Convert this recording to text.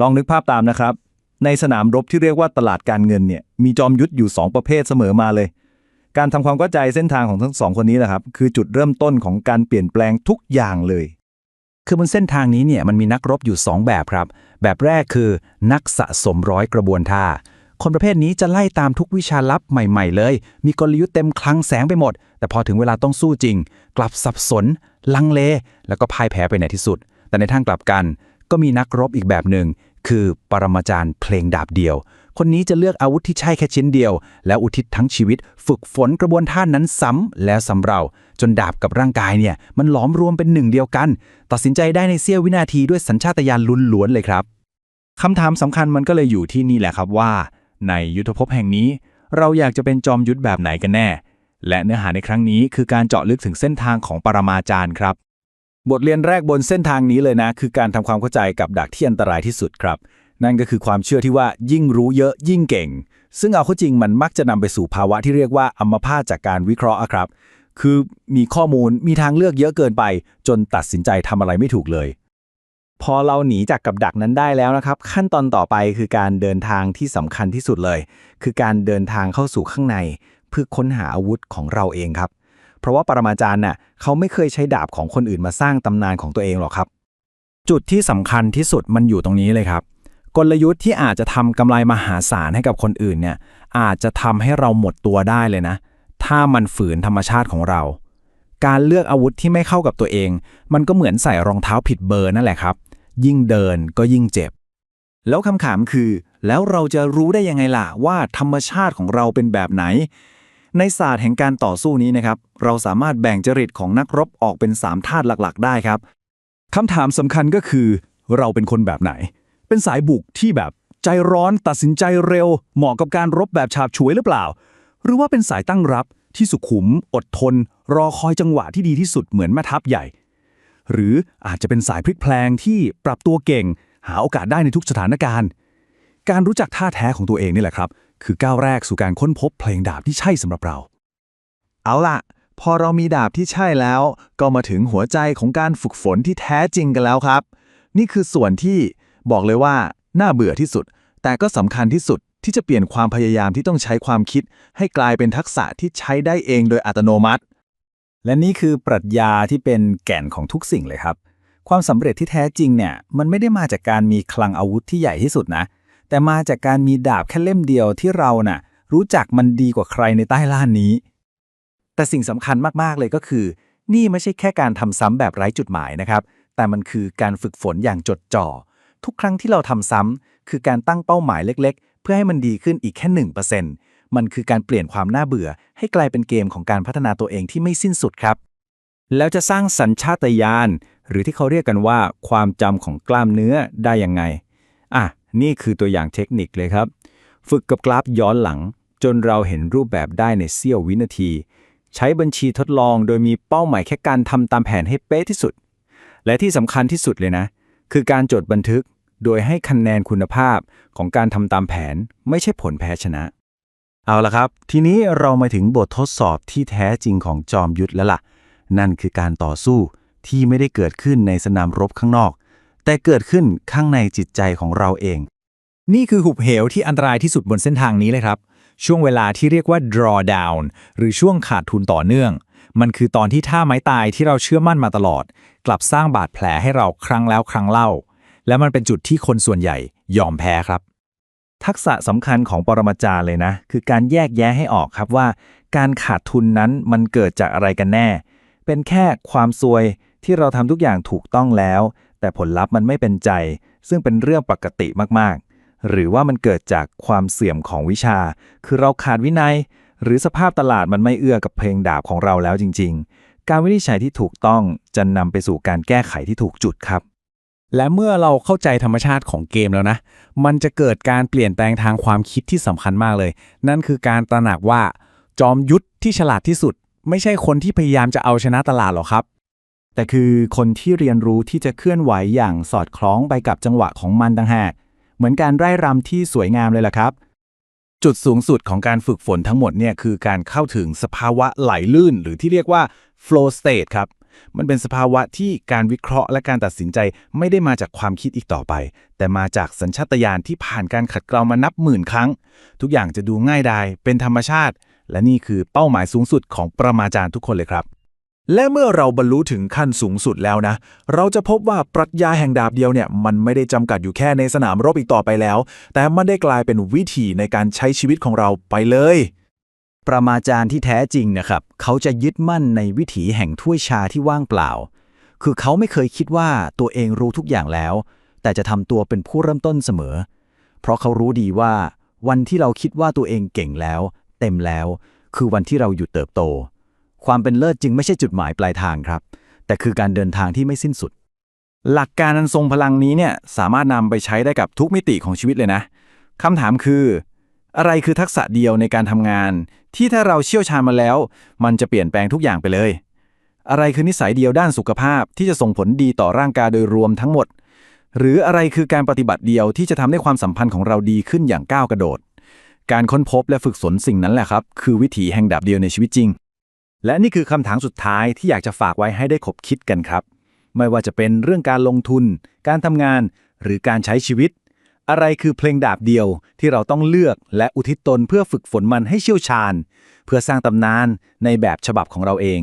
ลองนึกภาพตามนะครับ ในสนามรบที่เรียกว่าตลาดการเงินเนี่ยมีจอมยุทธอยู่ 2 ประเภทเสมอมาเลย การทำความเข้าใจเส้นทางของทั้งสองคนนี้แหละครับ คือจุดเริ่มต้นของการเปลี่ยนแปลงทุกอย่างเลย คือบนเส้นทางนี้เนี่ยมันมีนักรบอยู่ 2 แบบครับ แบบแรกคือนักสะสมร้อยกระบวนท่า คนประเภทนี้จะไล่ตามทุกวิชาลับใหม่ ๆ เลย มีกลยุทธ์เต็มคลังแสงไปหมด แต่พอถึงเวลาต้องสู้จริง กลับสับสน ลังเล แล้วก็พ่ายแพ้ไปในที่สุด แต่ในทางกลับกัน ก็มีนักรบอีกแบบหนึ่ง คือปรมาจารย์เพลงดาบเดียว คนนี้จะเลือกอาวุธที่ใช่แค่ชิ้นเดียว แล้วอุทิศทั้งชีวิต ฝึกฝนกระบวนท่านั้นซ้ำแล้วซ้ำเรา จนดาบกับร่างกายเนี่ย มันหลอมรวมเป็นหนึ่งเดียวกัน ตัดสินใจได้ในเสี้ยววินาทีด้วยสัญชาตญาณล้วนๆเลยครับคำถามสำคัญมันก็เลยอยู่ที่นี่แหละครับว่า ในยุทธภพแห่งนี้ เราอยากจะเป็นจอมยุทธแบบไหนกันแน่ และเนื้อหาในครั้งนี้คือการเจาะลึกถึงเส้นทางของปรมาจารย์ครับ บทเรียนแรกบนเส้นทางนี้เลยนะ คือการทำความเข้าใจกับดักที่อันตรายที่สุดครับ นั่นก็คือความเชื่อที่ว่ายิ่งรู้เยอะยิ่งเก่ง ซึ่งเอาเข้าจริงมันมักจะนำไปสู่ภาวะที่เรียกว่าอัมพาตจากการวิเคราะห์อะครับ คือมีข้อมูลมีทางเลือกเยอะเกินไป จนตัดสินใจทำอะไรไม่ถูกเลย พอเราหนีจากกับดักนั้นได้แล้วนะครับ ขั้นตอนต่อไปคือการเดินทางที่สำคัญที่สุดเลย คือการเดินทางเข้าสู่ข้างใน เพื่อค้นหาอาวุธของเราเองครับ เพราะว่าปรมาจารย์น่ะเขาไม่เคยใช้ดาบของคนอื่นมาสร้างตำนานของตัวเองหรอกครับ จุดที่สำคัญที่สุดมันอยู่ตรงนี้เลยครับ กลยุทธ์ที่อาจจะทำกำไรมหาศาลให้กับคนอื่นเนี่ยอาจจะทำให้เราหมดตัวได้เลยนะ ถ้ามันฝืนธรรมชาติของเรา การเลือกอาวุธที่ไม่เข้ากับตัวเอง มันก็เหมือนใส่รองเท้าผิดเบอร์นั่นแหละครับ ยิ่งเดินก็ยิ่งเจ็บ แล้วคำถามคือ แล้วเราจะรู้ได้ยังไงล่ะว่าธรรมชาติของเราเป็นแบบไหน ในศาสตร์แห่งการต่อสู้นี้นะครับ เราสามารถแบ่งจริตของนักรบออกเป็น 3 ธาตุหลักๆ ได้ครับคำถามสำคัญก็คือ เราเป็นคนแบบไหน เป็นสายบุกที่แบบใจร้อนตัดสินใจเร็ว เหมาะกับการรบแบบฉาบฉวยหรือเปล่า หรือว่าเป็นสายตั้งรับที่สุขุม อดทน รอคอยจังหวะที่ดีที่สุดเหมือนแม่ทัพใหญ่ หรืออาจจะเป็นสายพลิกแพลงที่ปรับตัวเก่ง หาโอกาสได้ในทุกสถานการณ์ การรู้จักท่าแท้ของตัวเองนี่แหละครับ คือก้าวแรกสู่การค้นพบเพลงดาบที่ใช่สำหรับเรา เอาล่ะ พอเรามีดาบที่ใช่แล้ว ก็มาถึงหัวใจของการฝึกฝนที่แท้จริงกันแล้วครับ นี่คือส่วนที่บอกเลยว่า น่าเบื่อที่สุด แต่ก็สำคัญที่สุดที่จะเปลี่ยนความพยายามที่ต้องใช้ความคิด ให้กลายเป็นทักษะที่ใช้ได้เองโดยอัตโนมัติ และนี่คือปรัชญาที่เป็นแก่นของทุกสิ่งเลยครับ ความสำเร็จที่แท้จริงเนี่ยมันไม่ได้มาจากการมีคลังอาวุธที่ใหญ่ที่สุดนะ แต่มาจากการมีดาบแค่เล่มเดียวที่เราน่ะ รู้จักมันดีกว่าใครในใต้ล่านนี้ แต่สิ่งสำคัญมากๆเลยก็คือ นี่ไม่ใช่แค่การทำซ้ำแบบไร้จุดหมายนะครับ แต่มันคือการฝึกฝนอย่างจดจ่อ ทุกครั้งที่เราทำซ้ำคือการตั้งเป้าหมายเล็ก ๆ เพื่อให้มันดีขึ้นอีกแค่1%มันคือการเปลี่ยนความน่าเบื่อ ให้กลายเป็นเกมของการพัฒนาตัวเองที่ไม่สิ้นสุดครับ แล้วจะสร้างสัญชาตญาณหรือที่เขาเรียกกันว่า ความจำของกล้ามเนื้อได้ยังไงอะ นี่คือตัวอย่างเทคนิคเลยครับ ฝึกกับกราฟย้อนหลัง จนเราเห็นรูปแบบได้ในเสี้ยววินาที ใช้บัญชีทดลองโดยมีเป้าหมายแค่การทำตามแผนให้เป๊ะที่สุด และที่สำคัญที่สุดเลยนะ คือการจดบันทึกโดยให้คะแนนคุณภาพของการทำตามแผนไม่ใช่ผลแพ้ชนะ เอาละครับ ทีนี้เรามาถึงบททดสอบที่แท้จริงของจอมยุทธแล้วล่ะ นั่นคือการต่อสู้ที่ไม่ได้เกิดขึ้นในสนามรบข้างนอก แต่เกิดขึ้นข้างในจิตใจของเราเอง นี่คือหุบเหวที่อันตรายที่สุดบนเส้นทางนี้เลยครับ ช่วงเวลาที่เรียกว่า drawdown หรือช่วงขาดทุนต่อเนื่อง มันคือตอนที่ท่าไม้ตายที่เราเชื่อมั่นมาตลอด กลับสร้างบาดแผลให้เราครั้งแล้วครั้งเล่า และมันเป็นจุดที่คนส่วนใหญ่ยอมแพ้ครับ ทักษะสำคัญของปรมาจารย์เลยนะ คือการแยกแยะให้ออกครับว่า การขาดทุนนั้นมันเกิดจากอะไรกันแน่ เป็นแค่ความซวยที่เราทำทุกอย่างถูกต้องแล้ว แต่ผลลัพธ์มันไม่เป็นใจ ซึ่งเป็นเรื่องปกติมากๆ หรือว่ามันเกิดจากความเสื่อมของวิชา คือเราขาดวินัย หรือสภาพตลาดมันไม่เอื้อกับเพลงดาบของเราแล้วจริง ๆ การวินิจฉัยที่ถูกต้องจะนำไปสู่การแก้ไขที่ถูกจุดครับ และเมื่อเราเข้าใจธรรมชาติของเกมแล้วนะ มันจะเกิดการเปลี่ยนแปลงทางความคิดที่สำคัญมากเลย นั่นคือการตระหนักว่า จอมยุทธที่ฉลาดที่สุด ไม่ใช่คนที่พยายามจะเอาชนะตลาดหรอกครับ แต่คือคนที่เรียนรู้ที่จะเคลื่อนไหวอย่างสอดคล้องไปกับจังหวะของมันต่างหาก เหมือนการไร่รำที่สวยงามเลยล่ะครับ จุดสูงสุดของการฝึกฝนทั้งหมดเนี่ยคือการเข้าถึงสภาวะไหลลื่น หรือที่เรียกว่า flow state ครับ มันเป็นสภาวะที่การวิเคราะห์และการตัดสินใจไม่ได้มาจากความคิดอีกต่อไป แต่มาจากสัญชาตญาณที่ผ่านการขัดเกลามานับหมื่นครั้ง ทุกอย่างจะดูง่ายดายเป็นธรรมชาติ และนี่คือเป้าหมายสูงสุดของประมาจารย์ทุกคนเลยครับ และเมื่อเราบรรลุถึงขั้นสูงสุดแล้วนะ เราจะพบว่าปรัชญาแห่งดาบเดียวเนี่ย มันไม่ได้จำกัดอยู่แค่ในสนามรบอีกต่อไปแล้ว แต่มันได้กลายเป็นวิธีในการใช้ชีวิตของเราไปเลย ประมาจารย์ที่แท้จริงนะครับ เขาจะยึดมั่นในวิถีแห่งถ้วยชาที่ว่างเปล่า คือเขาไม่เคยคิดว่าตัวเองรู้ทุกอย่างแล้ว แต่จะทำตัวเป็นผู้เริ่มต้นเสมอ เพราะเขารู้ดีว่า วันที่เราคิดว่าตัวเองเก่งแล้ว เต็มแล้ว คือวันที่เราหยุดเติบโต ความเป็นเลิศจึงไม่ใช่จุดหมายปลายทางครับ แต่คือการเดินทางที่ไม่สิ้นสุด หลักการอันทรงพลังนี้เนี่ยสามารถนำไปใช้ได้กับทุกมิติของชีวิตเลยนะคำถามคือ อะไรคือทักษะเดียวในการทำงาน ที่ถ้าเราเชี่ยวชาญมาแล้ว มันจะเปลี่ยนแปลงทุกอย่างไปเลย อะไรคือนิสัยเดียวด้านสุขภาพที่จะส่งผลดีต่อร่างกายโดยรวมทั้งหมด หรืออะไรคือการปฏิบัติเดียวที่จะทำให้ความสัมพันธ์ของเราดีขึ้นอย่างก้าวกระโดด การค้นพบและฝึกฝนสิ่งนั้นแหละครับ คือวิถีแห่งดาบเดียวในชีวิตจริง และนี่คือคำถามสุดท้ายที่อยากจะฝากไว้ให้ได้คบคิดกันครับ ไม่ว่าจะเป็นเรื่องการลงทุน การทำงาน หรือการใช้ชีวิต อะไรคือเพลงดาบเดียวที่เราต้องเลือกและอุทิศตนเพื่อฝึกฝนมันให้เชี่ยวชาญ เพื่อสร้างตำนานในแบบฉบับของเราเอง